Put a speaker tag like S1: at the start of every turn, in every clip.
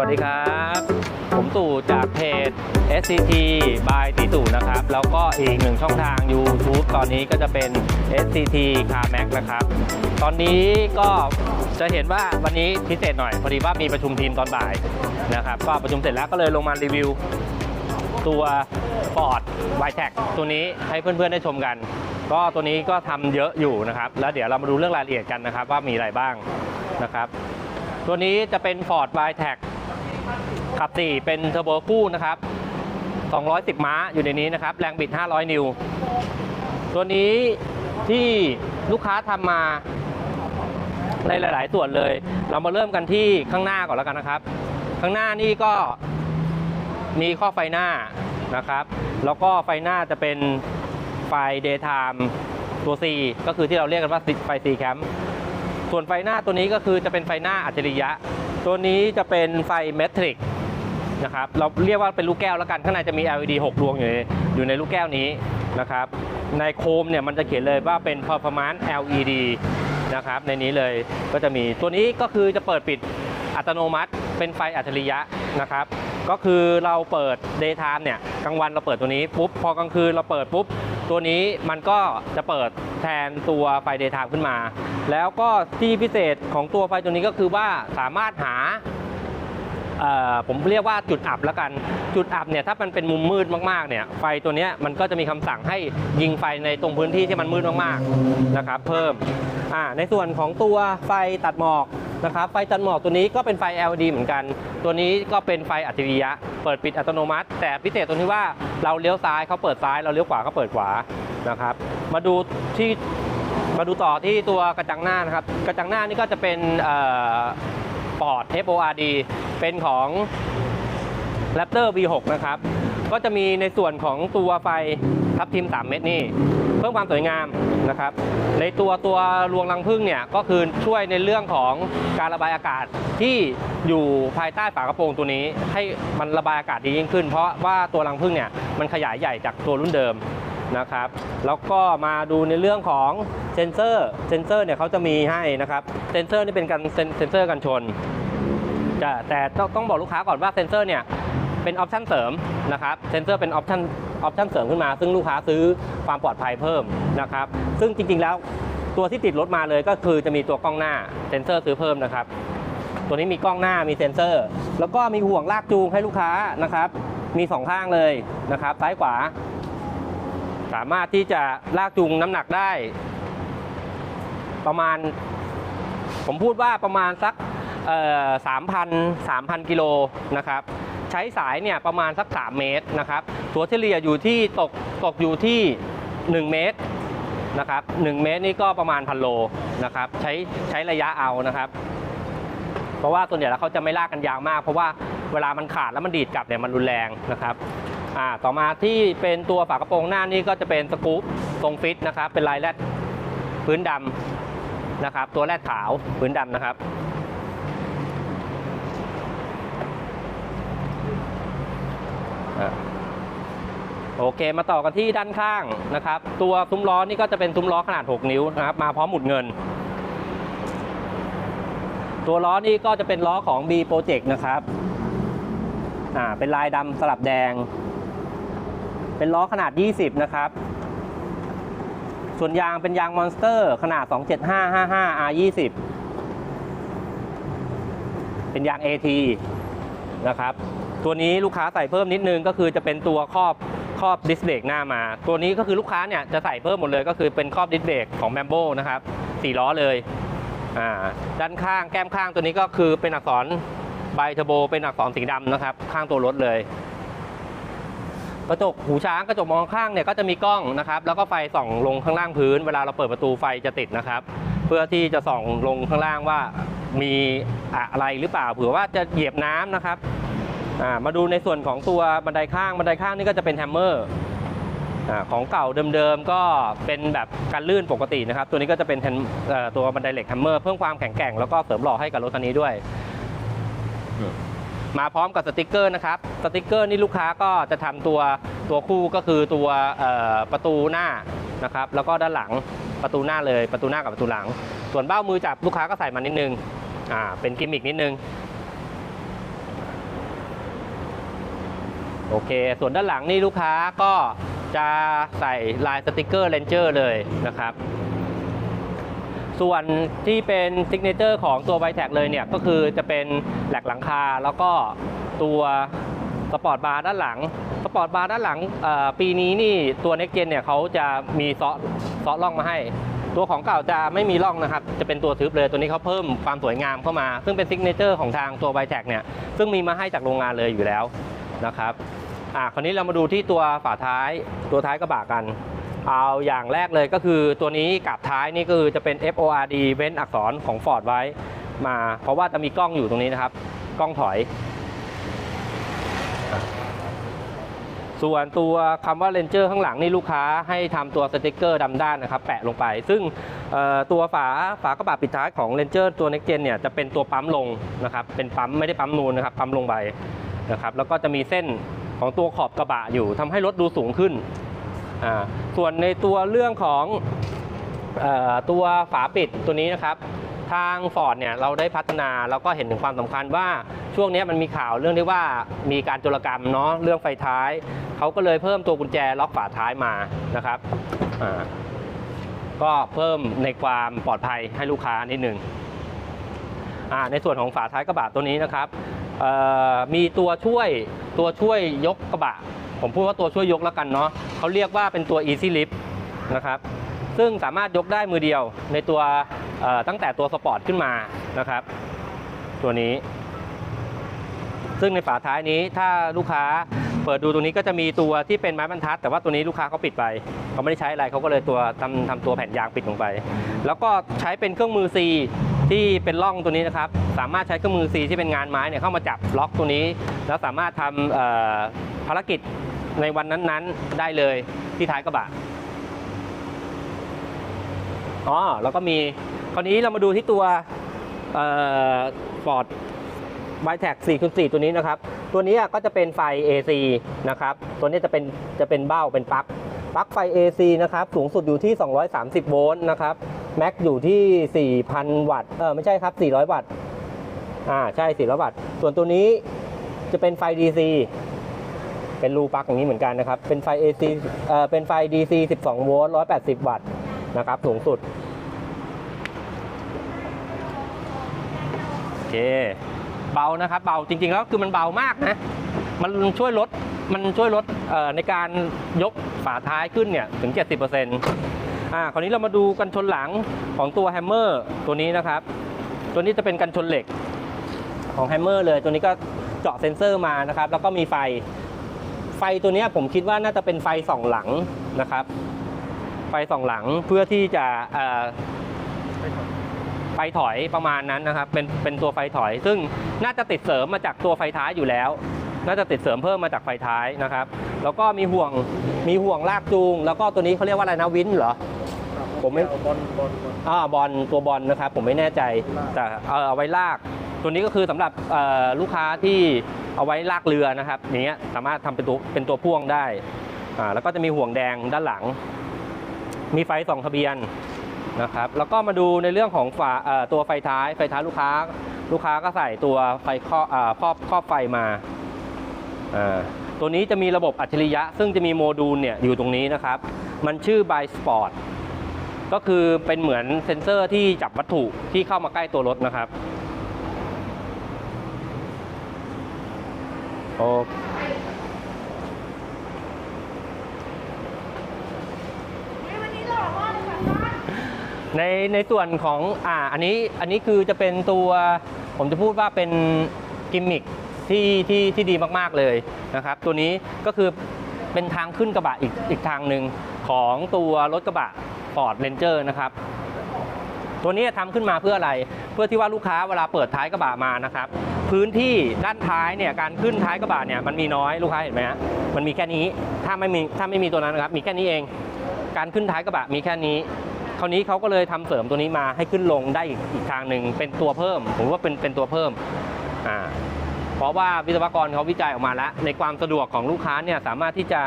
S1: วัสดีครับ ผมตู่จากเพจ SCT by ตีตู่นะครับ แล้วก็อีกหนึ่งช่องทาง YouTube ตอนนี้ก็จะเป็น SCT Car Max นะครับ ตอนนี้ก็จะเห็นว่าวันนี้พิเศษหน่อย พอดีว่ามีประชุมทีมตอนบ่ายนะครับ ก็ประชุมเสร็จแล้วก็เลยลงมารีวิว ตัว Ford y t e c ตัวนี้ให้เพื่อนๆได้ชมกัน ก็ตัวนี้ก็ทำเยอะอยู่นะครับ แล้วเดี๋ยวเรามาดูเรื่องรายละเอียดกันนะครับ ว่ามีอะไรบ้างนะครับตัวนี้จะเป็น Ford y t e c ขับ 4 เป็นเทอร์โบคู่นะครับ 210 ม้าอยู่ในนี้นะครับ แรงบิด 500 นิว ตัวนี้ที่ลูกค้าทำมาในหลาย ๆ ส่วนเลย เรามาเริ่มกันที่ข้างหน้าก่อนแล้วกันนะครับ ข้างหน้านี่ก็มีข้อไฟหน้านะครับ แล้วก็ไฟหน้าจะเป็นไฟ daytime ตัว C ก็คือที่เราเรียกกันว่าไฟ C cam ส่วนไฟหน้าตัวนี้ก็คือจะเป็นไฟหน้าอัจฉริยะ ตัวนี้จะเป็นไฟเมทริก นะครับเราเรียกว่าเป็นลูกแก้วแล้วกันข้างในจะมี LED 6 ดวงอยู่ในอยู่ในลูกแก้วนี้นะครับในโคมเนี่ยมันจะเขียนเลยว่าเป็น performance LED นะครับในนี้เลยก็จะมีตัวนี้ก็คือจะเปิดปิดอัตโนมัติ เป็นไฟอัจฉริยะนะครับ ก็คือเราเปิด daytime เนี่ยกลางวันเราเปิดตัวนี้ปุ๊บพอกลางคืนเราเปิดปุ๊บตัวนี้มันก็จะเปิดแทนตัวไฟ daytime ขึ้นมา แล้วก็ที่พิเศษของตัวไฟตัวนี้ก็คือว่าสามารถหา ผมเรียกว่าจุดอับแล้วกัน จุดอับเนี่ยถ้ามันเป็นมุมมืดมากๆเนี่ยไฟตัวนี้มันก็จะมีคำสั่งให้ยิงไฟในตรงพื้นที่ที่มันมืดมากๆนะครับเพิ่มในส่วนของตัวไฟตัดหมอกนะครับไฟตัดหมอกตัวนี้ก็เป็นไฟ LED เหมือนกัน ตัวนี้ก็เป็นไฟอัจฉริยะ เปิดปิดอัตโนมัติ แต่พิเศษตรงที่ว่าเราเลี้ยวซ้ายเขาเปิดซ้ายเราเลี้ยวขวาเขาเปิดขวานะครับมาดูที่มาดูต่อที่ตัวกระจังหน้านะครับ กระจังหน้านี่ก็จะเป็น ปอร์ด FORD เป็นของ Raptor V6 นะครับ ก็จะมีในส่วนของตัวไฟทับทิม 3 เม็ดนี่ เพิ่มความสวยงามนะครับ ในตัวตัวรวงรังพึ่งเนี่ย ก็คือช่วยในเรื่องของการระบายอากาศที่อยู่ภายใต้ฝากระโปรงตัวนี้ ให้มันระบายอากาศดียิ่งขึ้น เพราะว่าตัวรังพึ่งเนี่ย มันขยายใหญ่จากตัวรุ่นเดิม นะครับ แล้วก็มาดูในเรื่องของเซนเซอร์เซนเซอร์เนี่ยเขาจะมีให้นะครับเซนเซอร์นี่เป็นการเซนเซอร์กันชนจะแต่ต้องบอกลูกค้าก่อนว่าเซนเซอร์เนี่ยเป็นออปชันเสริมนะครับเซนเซอร์เป็นออปชันออปชันเสริมขึ้นมา ซึ่งลูกค้าซื้อความปลอดภัยเพิ่มนะครับซึ่งจริงๆแล้วตัวที่ติดรถมาเลยก็คือจะมีตัวกล้องหน้าเซนเซอร์ซื้อเพิ่มนะครับ ตัวนี้มีกล้องหน้ามีเซนเซอร์ แล้วก็มีห่วงลากจูงให้ลูกค้านะครับ มีสองข้างเลยนะครับ ซ้ายขวา สามารถที่จะลากจูงน้ำหนักได้ ประมาณ ผมพูดว่าประมาณสักสามพันสามพันกิโลนะครับ ใช้สายเนี่ยประมาณสัก 3 เมตรนะครับตัวเฉลี่ยอยู่ที่ตกตกอยู่ที่ 1 เมตรนะครับ1เมตรนี่ก็ประมาณพันโลนะครับใช้ใช้ระยะเอานะครับ เพราะว่าส่วนใหญ่แล้วเขาจะไม่ลากกันยาวมาก เพราะว่าเวลามันขาดแล้วมันดีดกลับเนี่ยมันรุนแรงนะครับ อ่าต่อมาที่เป็นตัวฝากระโปรงหน้านี่ก็จะเป็นสกู๊ปทรงฟิตนะครับเป็นลายแรดพื้นดำนะครับ ตัวแรดขาวพื้นดำนะครับอะโอเคมาต่อกันที่ด้านข้างนะครับ ตัวซุ้มล้อนี่ก็จะเป็นซุ้มล้อขนาด 6 นิ้วนะครับ มาพร้อมหมุดเงิน ตัวล้อนี่ก็จะเป็นล้อของ B Project นะครับอ่าเป็นลายดำสลับแดง เป็นล้อขนาด 20 นะครับ ส่วนยางเป็นยางมอนสเตอร์ขนาด 27555 R20 เป็นยาง AT นะครับ ตัวนี้ลูกค้าใส่เพิ่มนิดนึงก็คือจะเป็นตัวครอบครอบดิสเบรกหน้ามา ตัวนี้ก็คือลูกค้าเนี่ยจะใส่เพิ่มหมดเลยก็คือเป็นครอบดิสเบรกของแมมโบนะครับสี่ล้อเลยอ่าด้านข้างแก้มข้างตัวนี้ก็คือเป็นอักษรไบเทอร์โบเป็นอักษรสีดำนะครับ ข้างตัวรถเลย กระจกหูช้างกระจกมองข้างเนี่ยก็จะมีกล้องนะครับ แล้วก็ไฟส่องลงข้างล่างพื้น เวลาเราเปิดประตูไฟจะติดนะครับ เพื่อที่จะส่องลงข้างล่างว่ามีอะไรหรือเปล่าเผื่อว่าจะเหยียบน้ำนะครับมาดูในส่วนของตัวบันไดข้างบันไดข้างนี่ก็จะเป็นแฮมเมอร์ของเก่าเดิมๆก็เป็นแบบการลื่นปกตินะครับ ตัวนี้ก็จะเป็นแฮนเอ่อตัวบันไดเหล็กแฮมเมอร์เพิ่มความแข็งแกร่งแล้วก็เสริมหล่อให้กับรถคันนี้ด้วย มาพร้อมกับสติกเกอร์นะครับสติกเกอร์นี่ลูกค้าก็จะทำตัวตัวคู่ก็คือตัวประตูหน้านะครับแล้วก็ด้านหลังประตูหน้าเลยประตูหน้ากับประตูหลัง ส่วนเบ้ามือจับลูกค้าก็ใส่มานิดนึงอ่าเป็นกิมมิกนิดนึงโอเค ส่วนด้านหลังนี่ลูกค้าก็จะใส่ลายสติกเกอร์เลนเจอร์เลยนะครับ ส่วนที่เป็นซิกเนเจอร์ของตัวไ i แท็กเลยเนี่ยก็คือจะเป็นแหลกหลังคา แล้วก็ตัวสปอร์ตบาร์ด้านหลัง สปอร์ตบาร์ด้านหลังปีนี้นี่ตัว Next Gen เนี่ยเขาจะมีเซาะเซาะร่องมาให้ ตัวของเก่าจะไม่มีร่องนะครับ จะเป็นตัวทึบเลยตัวนี้เขาเพิ่มความสวยงามเข้ามา ซึ่งเป็นซิกเนเจอร์ของทางตัวไ i แท็กเนี่ยซึ่งมีมาให้จากโรงงานเลยอยู่แล้วนะครับอ่าคราวนี้เรามาดูที่ตัวฝาท้ายตัวท้ายกระบะกัน เอาอย่างแรกเลยก็คือตัวนี้กับท้ายนี่คือจะเป็น FORD เว้นอักษรของ Ford ไว้มา เพราะว่าจะมีกล้องอยู่ตรงนี้นะครับ กล้องถอย ส่วนตัวคำว่า Ranger ข้างหลังนี่ลูกค้าให้ทำตัวสติกเกอร์ดำด้านนะครับ แปะลงไป ซึ่งตัวฝาฝากระบะปิดท้ายของ Ranger ตัว Next Gen เนี่ยจะเป็นตัวปั๊มลงนะครับ เป็นปั๊มไม่ได้ปั๊มนูนนะครับ ปั๊มลงไปนะครับ แล้วก็จะมีเส้นของตัวขอบกระบะอยู่ทำให้รถดูสูงขึ้น ส่วนในตัวเรื่องของอตัวฝาปิดตัวนี้นะครับทาง Ford เนี่ยเราได้พัฒนาแล้วก็เห็นถึงความสำคัญว่าช่วงนี้มันมีข่าวเรื่องที่ว่ามีการโจรกรรมเนาะเรื่องไฟท้าย เขาก็เลยเพิ่มตัวกุญแจล็อกฝาท้ายมานะครับก็เพิ่มในความปลอดภัยให้ลูกค้านิดนึงอ่าในส่วนของฝาท้ายกระบะตัวนี้นะครับมีตัวช่วยตัวช่วยยกกระบะ ผมพูดว่าตัวช่วยยกแล้วกันเนาะ เขาเรียกว่าเป็นตัว Easy Lift นะครับซึ่งสามารถยกได้มือเดียวในตัวตั้งแต่ตัวสปอร์ตขึ้นมานะครับ ตัวนี้ ซึ่งในฝาท้ายนี้ถ้าลูกค้าเปิดดูตรงนี้ก็จะมีตัวที่เป็นไม้บรรทัด แต่ว่าตัวนี้ลูกค้าเขาปิดไปเขาไม่ได้ใช้อะไรเขาก็เลยตัวทำทำตัวแผ่นยางปิดลงไป แล้วก็ใช้เป็นเครื่องมือ C ที่เป็นร่องตัวนี้นะครับ สามารถใช้เครื่องมือ C ที่เป็นงานไม้เนี่ยเข้ามาจับล็อกตัวนี้ แล้วสามารถทำภารกิจ ในวันนั้นๆได้เลยที่ท้ายกระบะอ๋อแล้วก็มีคราวนี้เรามาดูที่ตัวฟอร์ดไวแท็ก4คูณ4ตัวนี้นะครับ ตัวนี้ก็จะเป็นไฟ AC นะครับ ตัวนี้จะเป็นจะเป็นเบ้าเป็นปลั๊กปลั๊กไฟ AC นะครับ สูงสุดอยู่ที่ 230 โวลต์นะครับ แม็กอยู่ที่ 4,000 วัตต์ เออไม่ใช่ครับ 400 วัตต์ อ่า ใช่ 400 วัตต์ ส่วนตัวนี้จะเป็นไฟ DC เป็นรูปลั๊กอย่างนี้เหมือนกันนะครับ เป็นไฟ AC เอ่อเป็นไฟ DC 12 โวลต์ 180 วัตต์นะครับสูงสุด โอเค เบานะครับ เบาจริง ๆ แล้วคือมันเบามากนะ มันช่วยลดมันช่วยลดในการยกฝาท้ายขึ้นเนี่ยถึง 70%อ่าคราวนี้เรามาดูกันชนหลังของตัวแฮมเมอร์ตัวนี้นะครับ ตัวนี้จะเป็นกันชนเหล็กของแฮมเมอร์เลย ตัวนี้ก็เจาะเซ็นเซอร์มานะครับ แล้วก็มีไฟ ไฟตัวนี้ผมคิดว่าน่าจะเป็นไฟสองหลังนะครับ ไฟสองหลังเพื่อที่จะไฟถอยประมาณนั้นนะครับเป็นเป็นตัวไฟถอย ซึ่งน่าจะติดเสริมมาจากตัวไฟท้ายอยู่แล้ว น่าจะติดเสริมเพิ่มมาจากไฟท้ายนะครับ แล้วก็มีห่วงมีห่วงลากจูง แล้วก็ตัวนี้เขาเรียกว่าอะไรนะวินเหรอผมไม่
S2: บอลบอลบอล
S1: อ่าบอลตัวบอลนะครับ ผมไม่แน่ใจแต่เอ่อเอาไว้ลาก ตัวนี้ก็คือสำหรับลูกค้าที่ เอาไว้ลากเรือนะครับอย่างเงี้ยสามารถทำเป็นตัวเป็นตัวพ่วงได้อ่าแล้วก็จะมีห่วงแดงด้านหลัง มีไฟส่องทะเบียนนะครับแล้วก็มาดูในเรื่องของฝาเอ่อตัวไฟท้ายไฟท้ายลูกค้า ลูกค้าก็ใส่ตัวไฟครอบอ่าครอบครอบไฟมาอ่าตัวนี้จะมีระบบอัจฉริยะ ซึ่งจะมีโมดูลเนี่ยอยู่ตรงนี้นะครับ มันชื่อ by Sport ก็คือเป็นเหมือนเซ็นเซอร์ที่จับวัตถุที่เข้ามาใกล้ตัวรถนะครับ อ
S3: วันนี้หล่อมากเลยค่ะบ้าน
S1: ในในส่วนของอ่าอันนี้อันนี้คือจะเป็นตัวผมจะพูดว่าเป็นกิมมิคที่ที่ที่ดีมากๆเลยนะครับ ตัวนี้ก็คือเป็นทางขึ้นกระบะอีกอีกทางหนึ่งของตัวรถกระบะ Ford Ranger นะครับ ตัวนี้ทำขึ้นมาเพื่ออะไร เพื่อที่ว่าลูกค้าเวลาเปิดท้ายกระบะมานะครับ พื้นที่ด้านท้ายเนี่ยการขึ้นท้ายกระบะเนี่ยมันมีน้อยลูกค้าเห็นไหมฮะมันมีแค่นี้ถ้าไม่มีถ้าไม่มีตัวนั้นนะครับมีแค่นี้เอง การขึ้นท้ายกระบะมีแค่นี้คราวนี้เขาก็เลยทำเสริมตัวนี้มาให้ขึ้นลงได้อีกทางหนึ่งเป็นตัวเพิ่มผมว่าเป็นเป็นตัวเพิ่มอ่าเพราะว่าวิศวกรเขาวิจัยออกมาแล้ว ในความสะดวกของลูกค้าเนี่ยสามารถที่จะ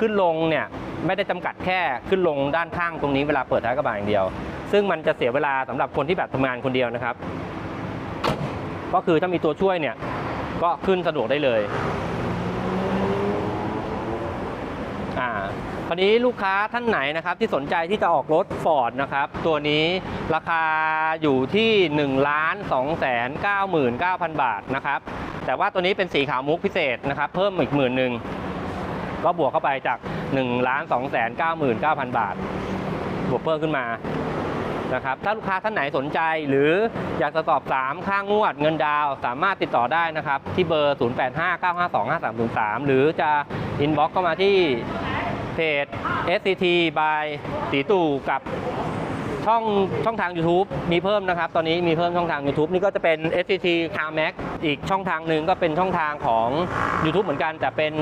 S1: ขึ้นลงเนี่ยไม่ได้จำกัดแค่ขึ้นลงด้านข้างตรงนี้เวลาเปิดท้ายกระบะอย่างเดียว ซึ่งมันจะเสียเวลาสำหรับคนที่แบบทำงานคนเดียวนะครับ ก็คือถ้ามีตัวช่วยเนี่ยก็ขึ้นสะดวกได้เลยอ่าคราวนี้ลูกค้าท่านไหนนะครับที่สนใจที่จะออกรถ Ford นะครับ ตัวนี้ราคาอยู่ที่1ล้าน2แสน99,000 บาทนะครับ แต่ว่าตัวนี้เป็นสีขาวมุกพิเศษนะครับ เพิ่มอีกหมื่นหนึ่งก็บวกเข้าไปจาก1ล้าน2แสน99,000 บาท บวกเพิ่มขึ้นมา นะครับถ้าลูกค้าท่านไหนสนใจหรืออยากจะสอบถามค่างวดเงินดาวสามารถติดต่อได้นะครับที่เบอร์ 0859525303 หรือจะอินบ็อกเข้ามาที่เพจ SCT by ตีตู่กับช่องช่องทาง YouTube มีเพิ่มนะครับ ตอนนี้มีเพิ่มช่องทาง YouTube นี่ก็จะเป็น SCT Car Max อีกช่องทางหนึ่งก็เป็นช่องทางของ YouTube เหมือนกันแต่เป็น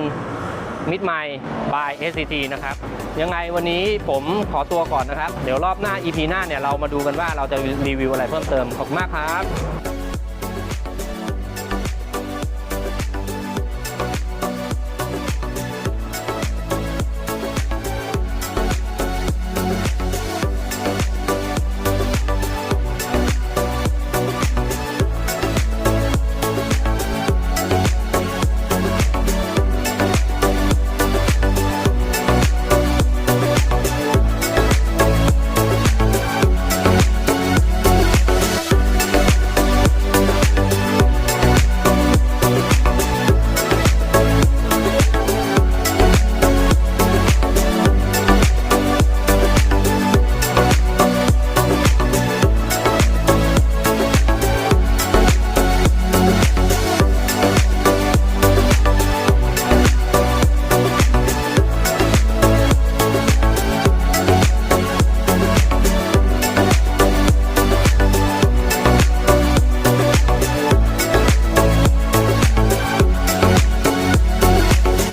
S1: มิดไม by SCT นะครับ ยังไงวันนี้ผมขอตัวก่อนนะครับ เดี๋ยวรอบหน้า EP หน้าเนี่ยเรามาดูกันว่าเราจะรีวิวอะไรเพิ่มเติม ขอบคุณมากครับ